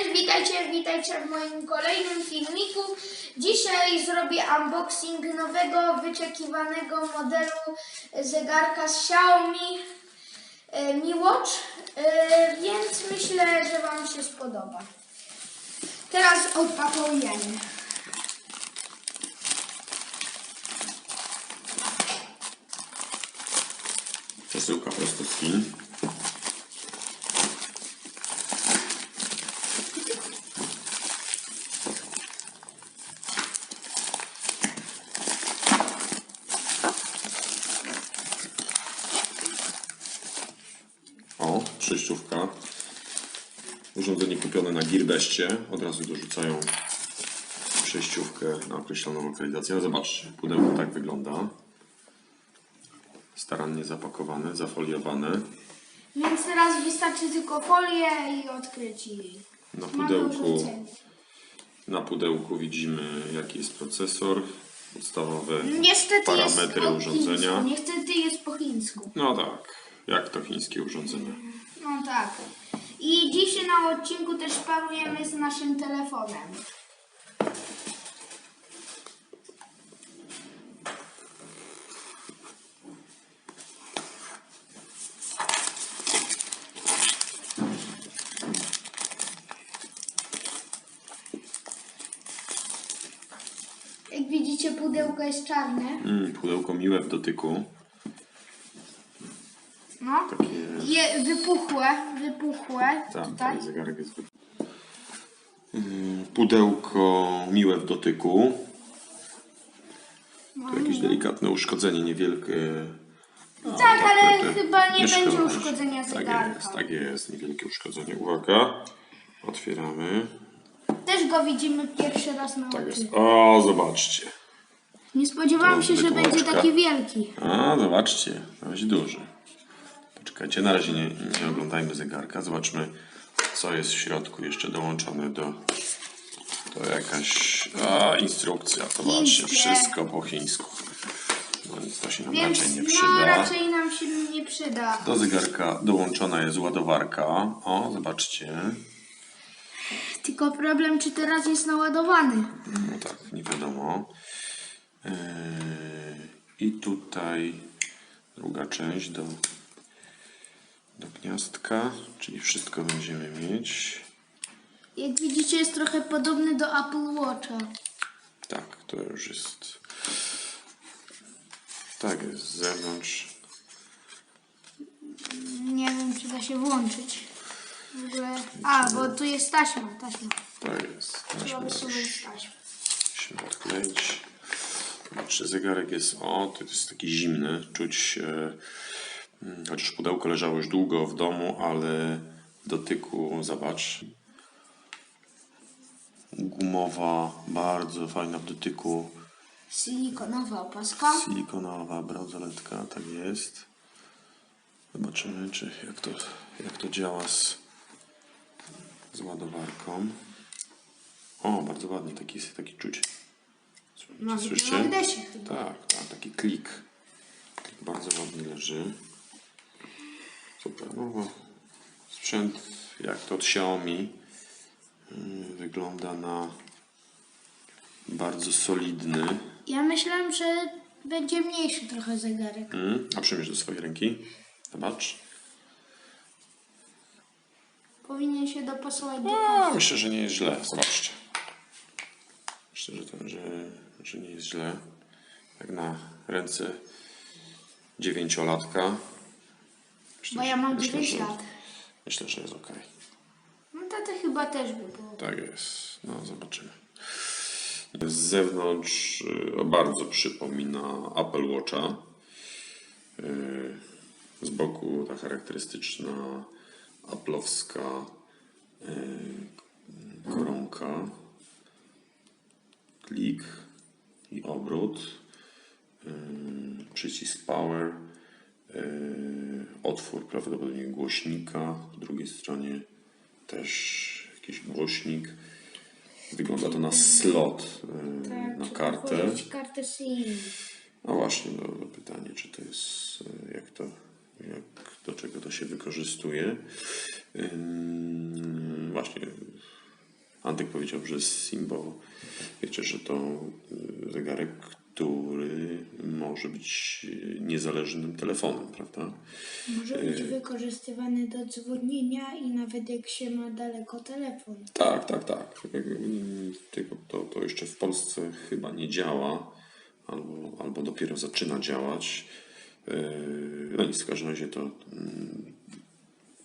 Cześć, witajcie, witajcie w moim kolejnym filmiku. Dzisiaj zrobię unboxing nowego, wyczekiwanego modelu zegarka Xiaomi e, Mi Watch, e, więc myślę, że Wam się spodoba. Teraz odpakujemy. Przesyłka prosto z Chin. O, przejściówka. Urządzenie kupione na Gearbestie. Od razu dorzucają przejściówkę na określoną lokalizację. No zobaczcie, pudełko tak wygląda. Starannie zapakowane, zafoliowane. Więc teraz wystarczy tylko folię i odkryć jej. Na pudełku, na pudełku widzimy jaki jest procesor, podstawowe Niestety parametry jest urządzenia. Chińsku. Niestety jest po chińsku. No tak, jak to chińskie urządzenie. No tak. I dzisiaj na odcinku też parujemy z naszym telefonem. Jak widzicie, pudełko jest czarne. Mm, pudełko miłe w dotyku. No. Takie, Je wypuchłe, wypuchłe. tak, Tutaj. taki zegarek jest. wy- Mm, Pudełko miłe w dotyku. Tu jakieś delikatne uszkodzenie, niewielkie. No, Tak, ale te- te- chyba nie będzie uszkodzenia Tak zegarka. jest, tak jest, niewielkie uszkodzenie. Uwaga, otwieramy. Też go widzimy pierwszy raz na Tak jest. O, zobaczcie. Nie spodziewałam się, że będzie taki wielki. A, zobaczcie, dość duży. Poczekajcie, na razie nie, nie oglądajmy zegarka. Zobaczmy, co jest w środku jeszcze dołączone do... To jakaś a, instrukcja. Zobaczcie, wszystko po chińsku. No nic, to się nam Więc raczej nie no przyda. raczej nam się nie przyda. Do zegarka dołączona jest ładowarka. O, zobaczcie. Tylko problem, czy teraz jest naładowany. No tak, nie wiadomo. Yy, I tutaj druga część do, do gniazdka, czyli wszystko będziemy mieć. Jak widzicie, jest trochę podobny do Apple Watcha. Tak, to już jest. Tak jest, z zewnątrz. Nie wiem, czy da się włączyć. W ogóle... A, bo tu jest taśma, taśma. Tak jest. Trzeba Musimy wysunąć taśmę. musimy odkleić. Zobaczcie, zegarek jest. O, to jest taki zimny. Czuć. E, chociaż pudełko leżało już długo w domu, ale w dotyku, zobacz. Gumowa, bardzo fajna w dotyku. Silikonowa opaska. Silikonowa bransoletka, tak jest. Zobaczymy, czy jak to, jak to działa z, z ładowarką. O, bardzo ładnie taki, taki czuć. No, Słyszycie? Tak, tak, taki klik. Klik bardzo ładnie leży. Super. No, sprzęt jak to od Xiaomi yy, wygląda na bardzo solidny. Ja myślałem, że będzie mniejszy trochę zegarek. Mm, a przymierz do swojej ręki. Zobacz. Powinien się dopasować do No, myślę, że nie jest źle. Zobaczcie. Myślę, że, to, że, że nie jest źle. Jak na ręce dziewięciolatka. Myślę, Bo ja że- mam myślę, 9 że- lat. Myślę, że jest ok. No to chyba też by było. Tak jest. No, zobaczymy. Z zewnątrz y, bardzo przypomina Apple Watcha. Y, Z boku ta charakterystyczna aplowska y, koronka. Klik i obrót. Y, Przycisk power. Y, Otwór prawdopodobnie głośnika. Po drugiej stronie też jakiś głośnik. Wygląda to na slot y, na kartę. Kartę SIM. No właśnie, no, no pytanie, czy to jest, y, jak to, jak, do czego to się wykorzystuje. Ym, właśnie, Antek powiedział, że Simbo, wiecie, że to zegarek, który może być y, niezależnym telefonem, prawda? Może być wykorzystywany do dzwonienia i nawet jak się ma daleko telefon. Tak, tak, tak. Mm, Tylko to, to jeszcze w Polsce chyba nie działa, albo, albo dopiero zaczyna działać. Yy, No nic, w każdym razie to mm,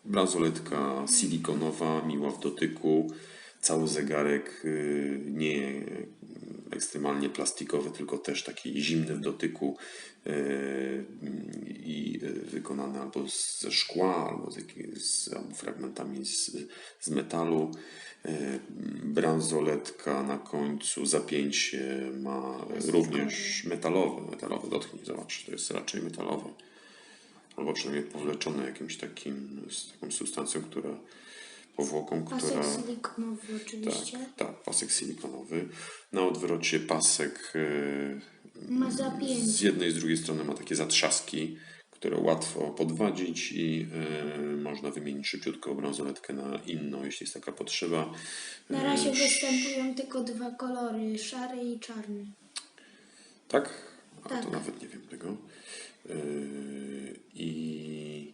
bransoletka silikonowa, miła w dotyku, cały zegarek yy, nie ekstremalnie plastikowy, tylko też taki zimny w dotyku yy, i yy, wykonany albo ze szkła, albo z, z albo fragmentami z, z metalu. Yy, Bransoletka na końcu, zapięcie ma również metalowe, metalowe, dotknij, zobacz, to jest raczej metalowe albo przynajmniej powleczone jakimś takim, z taką substancją, która, powłoką, Pasek która... silikonowy oczywiście. Tak, tak, pasek silikonowy. Na odwrocie pasek e, Ma zapięcie. z jednej i z drugiej strony ma takie zatrzaski, które łatwo podwadzić i e, można wymienić szybciutko bransoletkę na inną, jeśli jest taka potrzeba. Na razie E, występują tylko dwa kolory, szary i czarny. Tak? A Tak. to nawet nie wiem tego. E, I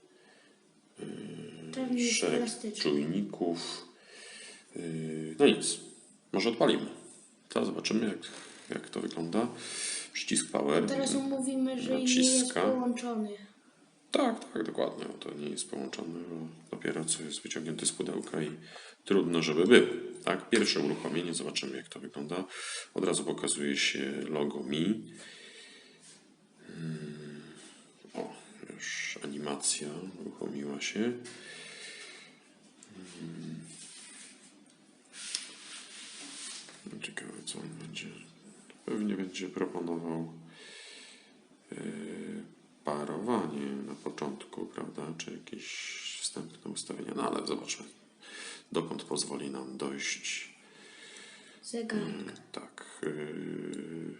szereg czujników. Yy, No nic, może odpalimy. Teraz zobaczymy, jak, jak to wygląda. Przycisk power. Teraz mówimy, że nie jest Naciska. połączony. Tak, tak, dokładnie. To nie jest połączone, bo dopiero co jest wyciągnięty z pudełka i trudno, żeby był. Tak, pierwsze uruchomienie, zobaczymy jak to wygląda. Od razu pokazuje się logo Mi. Mm, O, już animacja uruchomiła się. Mm. Ciekawe co on będzie. Pewnie będzie proponował yy, parowanie na początku, prawda? Czy jakieś wstępne ustawienia. No ale zobaczmy, dokąd pozwoli nam dojść. Zegarek. Tak. yy,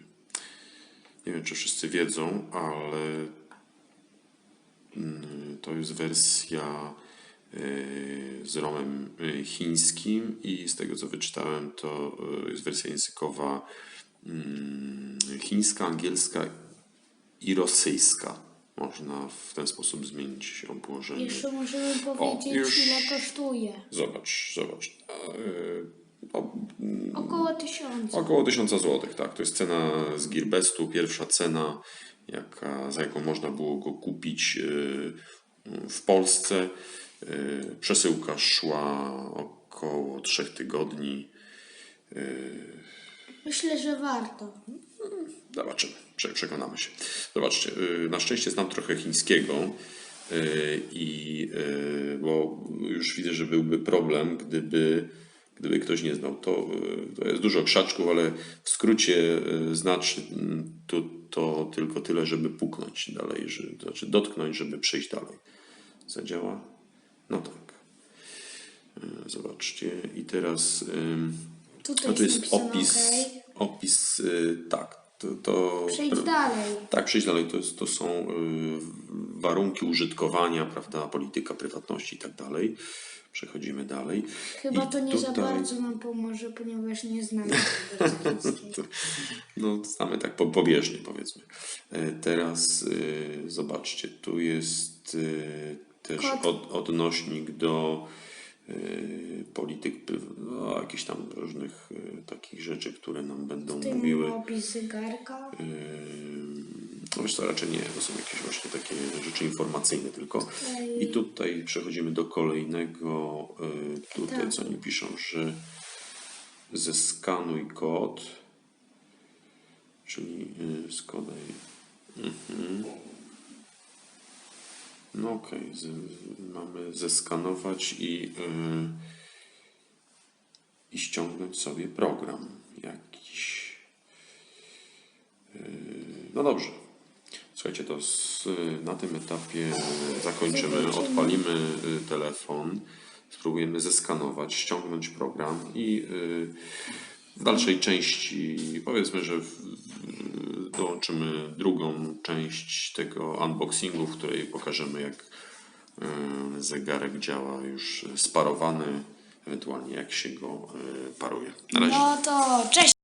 Nie wiem, czy wszyscy wiedzą, ale to jest wersja yy, z romem yy, chińskim i z tego co wyczytałem, to yy, jest wersja językowa mm, chińska, angielska i rosyjska. Można w ten sposób zmienić ją położenie. Jeszcze możemy powiedzieć, już. ile kosztuje. Zobacz, zobacz. O, Około tysiąca. Około 1000 zł, tak. To jest cena z Gearbestu, pierwsza cena, jaka, za jaką można było go kupić yy, w Polsce. Yy, Przesyłka szła około 3 tygodni. Myślę, że warto. Zobaczymy, prze- przekonamy się. Zobaczcie, na szczęście znam trochę chińskiego i bo już widzę, że byłby problem, gdyby, gdyby ktoś nie znał. To, yy, to jest dużo krzaczków, ale w skrócie znaczy to, to tylko tyle, żeby puknąć dalej, że, to znaczy dotknąć, żeby przejść dalej. Zadziała? No tak. Yy, Zobaczcie i teraz... Tutaj no to jest opis, OK. opis y, tak, to, to Przejdź dalej. tak, przejść dalej, to, jest, to są y, warunki użytkowania, prawda, polityka prywatności i tak dalej. Przechodzimy dalej. Chyba I to nie za tutaj- bardzo nam pomoże, ponieważ nie znamy chińskiej. No, znamy tak po, pobieżnie, powiedzmy. E, Teraz y, zobaczcie, tu jest y, też Kod. od, odnośnik do y, polityk, pryw- no, jakichś tam różnych y, takich rzeczy, które nam będą mówiły. opis zegarka. No wiesz co, raczej nie, to są jakieś właśnie takie rzeczy informacyjne tylko. Ej. I tutaj przechodzimy do kolejnego, y, tutaj Tak. co oni piszą, że zeskanuj kod, czyli y, skodaj. Mhm. No okej, z- mamy zeskanować i, y, i ściągnąć sobie program jakiś. No dobrze. Słuchajcie, to z, na tym etapie zakończymy, Zakończymy. odpalimy y, telefon, spróbujemy zeskanować, ściągnąć program i y, w dalszej części powiedzmy, że dołączymy drugą część tego unboxingu, w której pokażemy jak zegarek działa już sparowany ewentualnie jak się go paruje. Na razie. No to cześć!